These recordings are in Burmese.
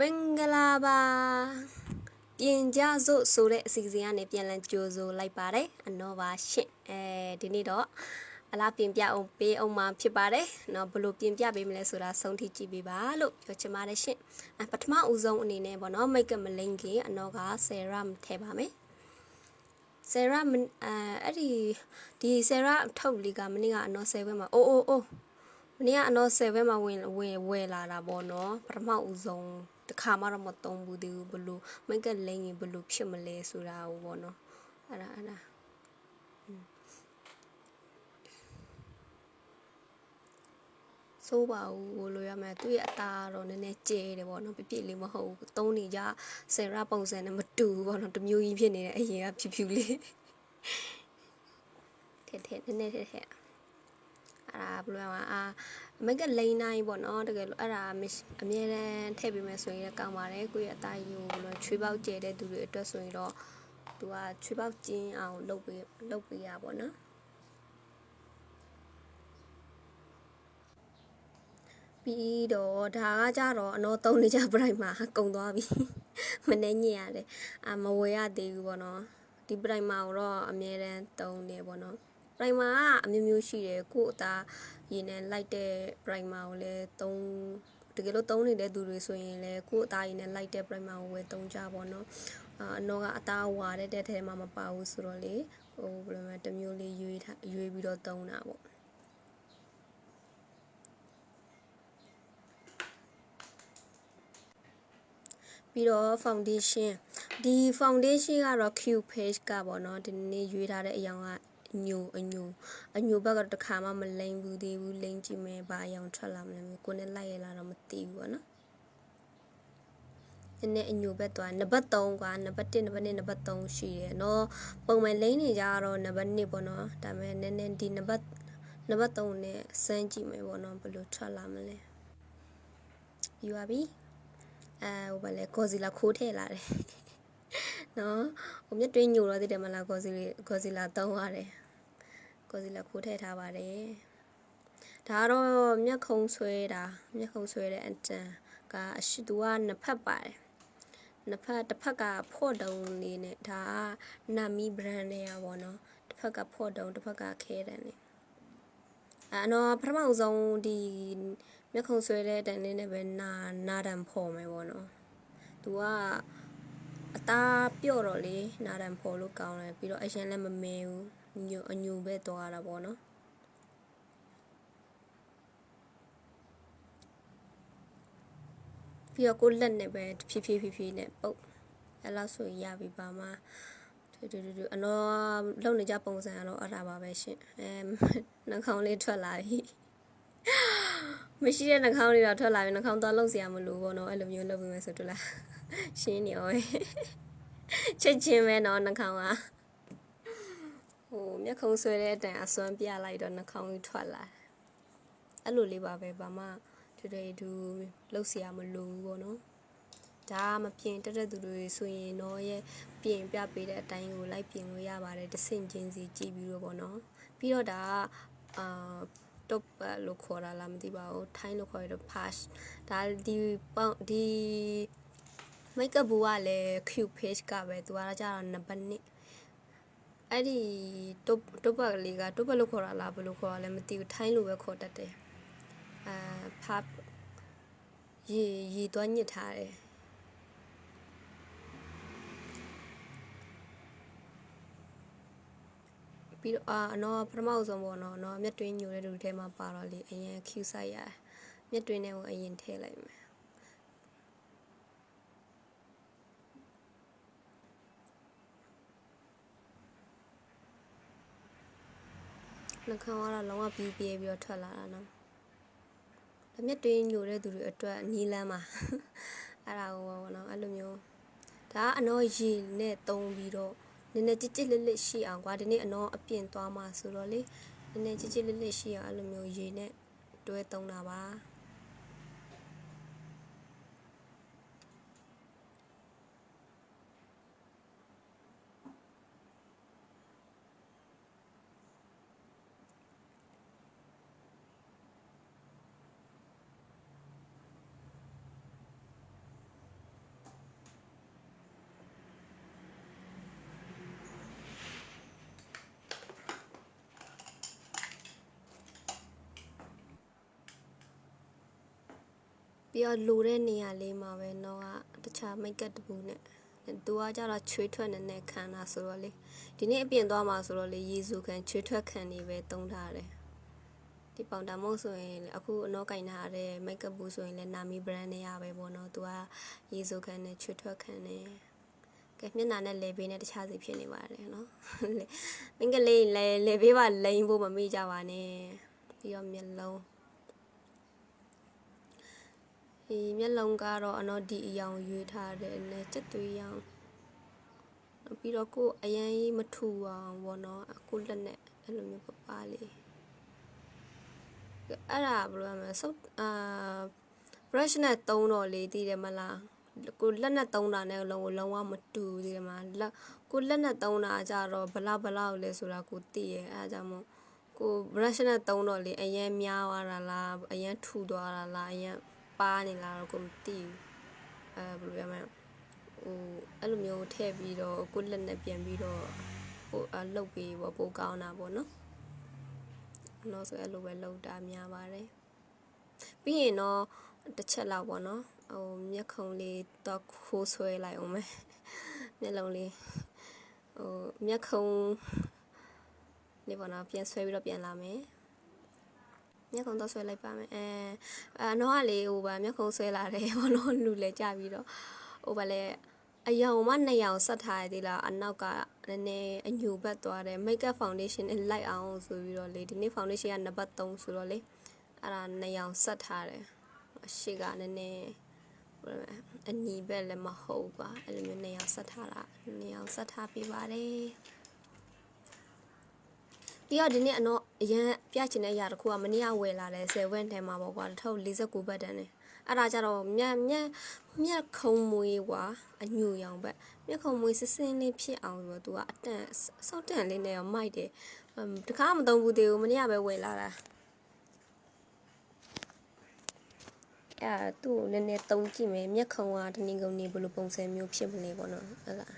မင်္ဂလာပါပြင်ကြစို့ဆိုတဲ့အစီအစဉ်ကနေပြန်လည်ကြိုဆိုလိုက်ပါတယ်အနော်ပါရှင့်အဲဒီနေ့တော့အလားပြင်ပြအောင်ပေးအောင်မှာဖြစ်ပါတယ်နော်ဘလို့ပြင်ပြပေးမလဲဆိုတာဆုံးထိကြည့်ပေးပါလို့ပြောချင်ပါတယ်ရှင့်ပထမဦးဆုံးအနေနဲ့ပေါ့နော်မိတ်ကမလိန်ခင်အနော်ကဆယ်ရမ်ထည့်ပါမယ်ဆယ်ရမ်အဲအဲ့ဒီဒီဆယ်ရမ်ထုတ်လီကမနေ့ကအနော်ဆယ်ခွဲမှာအိုးအိုးအိုးမနေ့ကအနော်ဆယ်ခွဲမှာဝင်ဝယ်ဝယ်လာတာပေါ့နော်ပထမဦးဆုံး တခါမှတော့မသုံးဘူးသေးဘူးဘလို့မိတ်ကလိန်ရင်ဘလို့ဖြစ်မလဲဆိုတာဟိုပေါ့နော်အဲ့ဒါအဲ့ဒါစိုးပါဘူးဘလို့ရမယ်သူ့ရဲ့အသားတော့နည်းနည်းကျဲတယ်ပေါ့နော်ပြပြလေးမဟုတ်ဘူးသုံးနေကြဆယ်ရပုံစံနဲ့မတူဘူးပေါ့နော်တမျိုးကြီးဖြစ်နေတယ်အရင်ကဖြူဖြူလေးထက်ထက်နည်းနည်းထက်ထက် အဲ့ဒါဘယ်လိုလဲအာမက်ကလိန်နိုင်ပေါ့နော်တကယ်လို့အဲ့ဒါအမြဲတမ်းထည့်ပေးမယ်ဆိုရင်ကောင်းပါတယ်ကိုယ့်ရဲ့အသားယူဘယ်လိုချွေးပေါက်ကျဲတဲ့သူတွေအတွက်ဆိုရင်တော့သူကချွေးပေါက်ကျင်းအောင်လုပ်ပေးလုပ်ပေးရပေါ့နော်ပြီးတော့ဒါကကြတော့အနော်သုံးနေကြပြိုင်မှာကုံသွားပြီမနေညင်ရတယ်အာမဝယ်ရသေးဘူးပေါ့နော်ဒီပြိုင်မှာတော့အမြဲတမ်းသုံးနေပေါ့နော် ပရိုင်မာကအမျိုးမျိုးရှိတယ်ကို့အသားရင်းနဲ့လိုက်တဲ့ပရိုင်မာကိုလည်းသုံးတကယ်လို့သုံးနေတဲ့သူတွေဆိုရင်လည်းကို့အသားရင်းနဲ့လိုက်တဲ့ပရိုင်မာကိုဝယ်သုံးကြပါတော့အာအနောကအသားဝါတဲ့တဲ့ထဲမှာမပါဘူးဆိုတော့လေဟိုဘယ်လိုလဲတမျိုးလေးရွေးထားရွေးပြီးတော့သုံးတာပေါ့ပြီးတော့ foundation ဒီ foundation ကတော့ Q page ကပေါ့နော်ဒီနေ့ရွေးထားတဲ့အယောင်ကအ ညိုအညိုအညိုဘက်ကတခါမှမလိမ်ဘူးသေးဘူးလိမ်ကြည့်မယ်ဘာအယောင်ထွက်လာမလဲမျိုးကိုနဲ့လိုက်ရလာတော့မသိဘူးပေါ့နော်နည်းနည်းအညိုဘက်သွားနံပါတ်3ကွာနံပါတ်1နံပါတ်2နံပါတ်3ရှိတယ်နော်ပုံမှန်လိမ့်နေကြတော့နံပါတ်1ပေါ့နော်ဒါပေမဲ့နည်းနည်းဒီနံပါတ်နံပါတ်3နဲ့စမ်းကြည့်မယ်ပေါ့နော်ဘယ်လိုထွက်လာမလဲယူပါပြီအဲဟိုဘာလဲကော်စီလာခိုးထည့်လာတယ်နော်ဟိုမြတ်တွင်းညိုတော့သိတယ်မလားကော်စီလာကော်စီလာတောင်းရတယ် ကော်စီလာခိုးထည့်ထားပါတယ်ဒါကတော့မျက်ခုံဆွဲတာမျက်ခုံဆွဲတဲ့အတန်ကအရှိသူကနှစ်ဖက်ပါတယ်နှစ်ဖက်တစ်ဖက်ကဖော့တုံလေးနဲ့ဒါကနာမီ brand နဲ့ရပါတော့တစ်ဖက်ကဖော့တုံတစ်ဖက်ကခဲတန်လေးအဲ့တော့ပထမအဆုံးဒီမျက်ခုံဆွဲတဲ့တန်လေးနဲ့ပဲနာနာတံဖော်မယ်ပေါ့နော်သူကအသားပြော့တော့လေနာတံဖော်လို့ကောင်းတယ်ပြီးတော့အရင်လည်းမမဲဘူး ညိုအညိုပဲသွားတာပေါ့နော်ပြီးတော့ကိုလက်နဲ့ပဲဖြည်းဖြည်းဖြည်းဖြည်းနဲ့ပုတ်အဲ့လောက်ဆိုရပြီပါမှာတူတူတူအနော်လုံနေကြပုံစံကတော့အဲ့ဒါပါပဲရှင်အဲနှာခေါင်းလေးထွက်လာပြီမရှိတဲ့နှာခေါင်းလေးတော့ထွက်လာပြီနှာခေါင်းသွားလုံစရာမလိုဘောနော်အဲ့လိုမျိုးလုပ်ပြီးမှဆိုတူလားရှင်းနေရောချက်ချင်းပဲနော်နှာခေါင်းကဟို မျက်ခုံးဆွဲတဲ့အတန်အစွမ်းပြလိုက်တော့နှာခေါင်းကြီးထွက်လာအဲ့လိုလေးပါပဲဘာမှတူတူတူလှုပ်เสียမလိုဘူးပေါ့နော်ဒါမပြင်တက်တဲ့သူတွေဆိုရင်တော့ရဲ့ပြင်ပြပေးတဲ့အတိုင်းကိုလိုက်ပြင်လို့ရပါတယ်တဆင့်ချင်းစီကြည့်ပြီးတော့ပေါ့နော်ပြီးတော့ဒါအာတော့လို့ခေါ်တာလားမသိပါဘူးထိုင်းလို့ခေါ်ရတော့ pass ဒါဒီပေါင်ဒီ makeup ဘူကလည်း cute page ကပဲသူကကြတော့နံပါတ်1 အဲ့ဒီတုတ်တုတ်ပတ်လေးကတုတ်ပတ်လို့ခေါ်တာလားဘယ်လိုခေါ်တာလဲမသိဘူးထိုင်းလိုပဲခေါ်တတ်တယ်အာဖာရေရေသွားညစ်ထားတယ်ပြီးတော့အာနော်ပထမဆုံးပေါ့နော်နော်မျက်တွင်းညိုတဲ့လူထဲမှာပါတော့လေအရင် Q ဆိုင်ရမျက်တွင်းထဲကိုအရင်ထည့်လိုက်မယ် နှာခေါင်းကတော့လုံးဝပြီးပြေးပြီးတော့ထွက်လာတာနော်။လက်မျက်တွင်းညိုတဲ့သူတွေအတွက်နီးလန်းပါ။အဲ့ဒါကိုပေါ့နော်အဲ့လိုမျိုးဒါကအနော်ရေနဲ့တုံးပြီးတော့နည်းနည်းကြစ်ကြစ်လစ်လစ်ရှိအောင်ကွာဒီနေ့အနော်အပြင်သွားမှာဆိုတော့လေနည်းနည်းကြစ်ကြစ်လစ်လစ်ရှိအောင်အဲ့လိုမျိုးရေနဲ့တွဲတုံးတာပါ။ ပြီးတော့လိုတဲ့နေရာလေးမှာပဲတော့ကတခြားမိတ်ကပ်တပူနဲ့သူကကြတော့ချွေးထွက်နေနဲ့ခံတာဆိုတော့လေဒီနေ့အပြင်သွားမှာဆိုတော့လေရေစုခံချွေးထွက်ခံနေပဲတုံးထားတယ်ဒီပေါင်တာမုတ်ဆိုရင်လေအခုအနောက်ကင်ထားတဲ့မိတ်ကပ်ဘူးဆိုရင်လည်းနာမီ brand နဲ့ရပဲပေါ့နော်သူကရေစုခံနဲ့ချွေးထွက်ခံနေကဲမျက်နှာနဲ့လေဘေးနဲ့တခြားစီဖြစ်နေပါတယ်နော်မင်းကလေးလေလေဘေးပါလိန်ဖို့မမေ့ကြပါနဲ့ပြီးတော့မျက်လုံး ဒီမျက်လုံးကတော့အနော်ဒီအယောင်ရွေးထားတယ်နဲ့စက်သွေးရောင်ပြီးတော့ကိုယ်အရင်ကြီးမထူအောင်ပေါ့နော်အခုလက်နဲ့အဲ့လိုမျိုးပပလေးအဲ့ဒါဘယ်လိုရမလဲစုပ်အာ brush နဲ့တုံးတော့လေတည်တယ်မလားကိုလက်နဲ့တုံးတာနဲ့လုံးဝလုံးဝမတူသေးတယ်မလားလက်ကိုလက်နဲ့တုံးတာကြတော့ဘလောက်ဘလောက်လဲဆိုတာကိုသိရဲ့အဲဒါကြောင့်မို့ကို brush နဲ့တုံးတော့လေအရင်များသွားတာလားအရင်ထူသွားတာလားအရင် ပါနေလားတော့ကိုမသိဘူးအဲဘယ်လိုရမလဲဟိုအဲ့လိုမျိုးထည့်ပြီးတော့ကိုလက်နဲ့ပြန်ပြီးတော့ဟိုအလုတ်ပြီးပေါ့ပိုကောင်းတာပေါ့နော်တော့ဆိုအဲ့လိုပဲလောက်တာများပါတယ်ပြီးရင်တော့တစ်ချက်လောက်ပေါ့နော်ဟိုမျက်ခုံးလေးတော့ခိုးဆွဲလိုက်အောင်မယ်မျက်လုံးလေးဟိုမျက်ခုံးနေပေါ့နော်ပြန်ဆွဲပြီးတော့ပြန်လာမယ် မျက်ခုံးတော့ဆွဲလိုက်ပါမယ်အဲအနောကလေဟိုပါမျက်ခုံးဆွဲလာတယ်ဘောနော်လူလဲကြပြီးတော့ဟိုပါလေအယောင်မနှစ်ယောင်ဆက်ထားရသေးလားအနောက်ကနည်းနည်းအညူဘက်သွားတယ် makeup foundation နဲ့လိုက်အောင်ဆိုပြီးတော့လေဒီနေ့ foundation ကနံပါတ်3ဆိုတော့လေအဲ့ဒါနှစ်ယောင်ဆက်ထားတယ်ရှေ့ကနည်းနည်းဘယ်လိုလဲအညီဘက်လည်းမဟုတ်ပါအဲ့လိုမျိုးနှစ်ယောင်ဆက်ထားတာနှစ်ယောင်ဆက်ထားပေးပါတယ် ဒီတော့ဒီနေ့အတော့အရန်ပြချင်တဲ့အရာတစ်ခုကမနေ့ကဝယ်လာတဲ့7ဝန်းထဲမှာပေါ့ကွာ1049ဘတ်တန်နဲ့အဲ့ဒါကြတော့မြက်မြက်မြက်ခုံမွေးကွာအညူရောင်ဘက်မြက်ခုံမွေးစစင်းလေးဖြစ်အောင်ဆိုတော့ तू ကအတန့်စောက်တန့်လေးနဲ့ရောမိုက်တယ်တခါမသုံးဘူးသေးဘူးမနေ့ကပဲဝယ်လာတာအဲ့သူ့ကိုနည်းနည်းတုံးကြည့်မယ်မျက်ခုံကတနင်္ဂနွေဘယ်လိုပုံစံမျိုးဖြစ်မလဲပေါ့နော်အဲ့ဒါ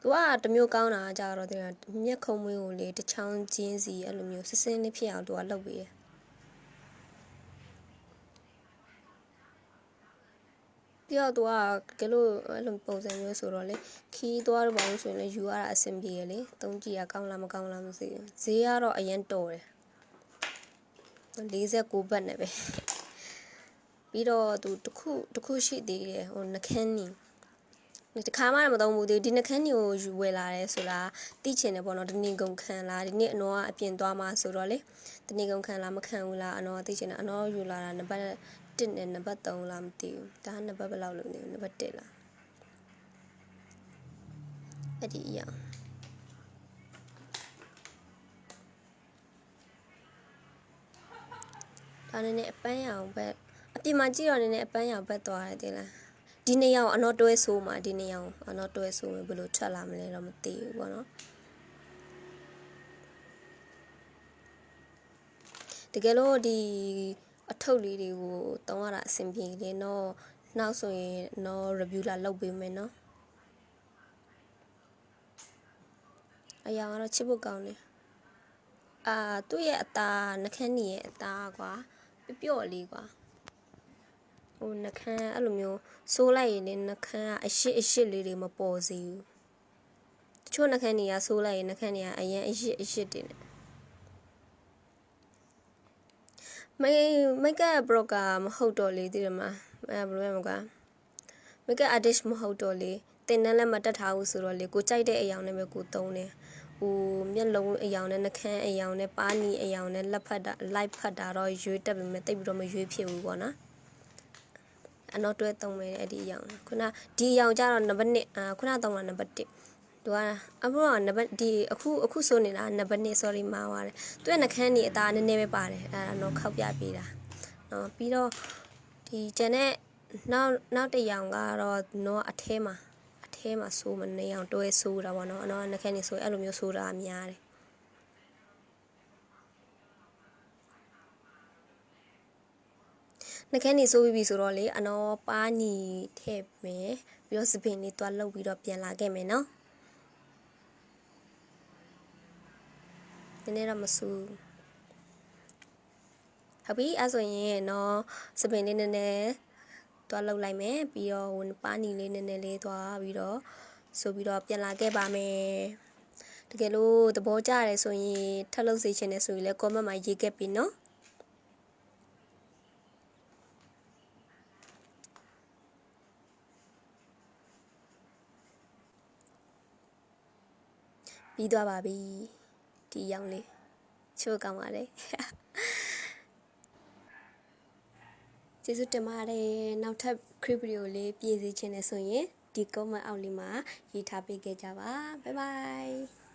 သူကတမျိုးကောင်းတာကြတော့တဲ့မျက်ခုံမွေးကိုလေတချောင်းချင်းစီအဲ့လိုမျိုးစစင်းလေးဖြစ်အောင်သူကလုပ်ပေးတယ်ပြီးတော့သူကကလို့အဲ့လိုပုံစံမျိုးဆိုတော့လေခီးသွားတော့ဘာလို့ဆိုရင်လည်းယူရတာအဆင်ပြေရလေသုံးကြည့်ရကောင်းလားမကောင်းလားမသိဘူးဈေးကတော့အရင်တော်တယ်49ဘတ်နဲ့ပဲပြီးတော့သူတခုတခုရှိသေးတယ်ဟိုနှခမ်းနီ တခါမှမသုံးဘူးဒီနှခမ်းနီကိုယူဝယ်လာတယ်ဆိုတာသိချင်တယ်ပေါ့နော်တနင်္ဂုံခံလားဒီနေ့အနော်ကအပြင်သွားမှာဆိုတော့လေတနင်္ဂုံခံလားမခံဘူးလားအနော်ကသိချင်တယ်အနော်ယူလာတာနံပါတ်1နဲ့နံပါတ်3လားမသိဘူးဒါနံပါတ်ဘယ်လောက်လို့လဲနံပါတ်1လားအဲ့ဒီအရာဒါနဲ့နဲ့အပန်းရောင်ဘက်အပြင်မှာကြည့်တော့နေနဲ့အပန်းရောင်ဘက်သွားတယ်တင်လား ဒီနေရောင်အနော်တွဲဆိုးမှာဒီနေရောင်အနော်တွဲဆိုးမယ်ဘယ်လိုထွက်လာမလဲတော့မသိဘူးပေါ့နော်တကယ်လို့ဒီအထုပ်လေးတွေကိုတောင်းရတာအဆင်ပြေတယ်နော်နောက်ဆိုရင်နော် review လာလုပ်ပေးမယ်နော်အရာကတော့ချစ်ဖို့ကောင်းတယ်အာသူ့ရဲ့အသားနှခမ်းနီရဲ့အသားကွာပျော့လေးကွာ ဟိုနှခမ်းအဲ့လိုမျိုးဆိုးလိုက်ရင်လည်းနှခမ်းကအရှစ်အရှစ်လေးတွေမပေါ်စေဘူးတချို့နှခမ်းတွေကဆိုးလိုက်ရင်နှခမ်းတွေကအရင်အရှစ်အရှစ်တွေနဲ့မိမိကဘရော့ကာမဟုတ်တော့လေသိတယ်မလားအဲဘယ်လိုလဲမကွာမိက artist မဟုတ်တော့လေတင်တန်းလည်းမတက်ထားဘူးဆိုတော့လေကိုကြိုက်တဲ့အယောင်နဲ့ပဲကိုသုံးတယ်ဟိုမျက်လုံးအယောင်နဲ့နှကန်းအယောင်နဲ့ပါးနီအယောင်နဲ့လက်ဖက်တာလိုက်ဖက်တာတော့ရွေးတက်ပေမဲ့တိတ်ပြီးတော့မရွေးဖြစ်ဘူးပေါ့နော် အနောက်တွဲသုံးမယ်အဲ့ဒီအယောင်ခုနဒီအယောင်ကြတော့နံပါတ်1အာခုနသုံးတာနံပါတ်1သူကအဘကနံပါတ်ဒီအခုအခုဆိုနေတာနံပါတ်2 sorry မှားပါတယ်သူရဲ့နှကန်းนี่အသားနည်းနည်းပဲပါတယ်အဲဒါတော့ခောက်ပြပေးတာနော်ပြီးတော့ဒီကျန်တဲ့နောက်နောက်တစ်ယောင်ကတော့တော့အထဲမှာထဲမှာဆိုးမနေအောင်တွဲဆိုးတာပေါ့နော်အနော်နှခမ်းနေဆိုအဲ့လိုမျိုးဆိုးတာများတယ် နှခမ်းနေဆိုးပြီးပြီဆိုတော့လေအနော်ပါညီထည့်မယ်ပြီးတော့စပင်လေးတွားလှုပ်ပြီးတော့ပြန်လာခဲ့မယ်နော်ဒီနေ့တော့မဆူဟဟုတ်ပြီအဲ့ဆိုရင်နော်စပင်လေးနည်းနည်းသွားလှုပ်လိုက်မယ်ပြီးတော့ဟိုပါနီလေးနည်းနည်းလေးသွားပြီးတော့ဆိုပြီးတော့ပြန်လာခဲ့ပါမယ်တကယ်လို့သဘောကျရတယ်ဆိုရင်ထပ်လုပ်စေချင်တယ်ဆိုရင်လည်း comment မှာရေးခဲ့ပြီနော် ပြီးသွားပါပြီဒီရောင်လေးချိုးကောင်းပါတယ်ကျေးဇူးတင်ပါတယ်နောက်ထပ် clip video လေးပြည်စီခြင်းနဲ့ဆိုရင်ဒီ comment အောက်လေးမှာရေးထားပေးခဲ့ကြပါ bye bye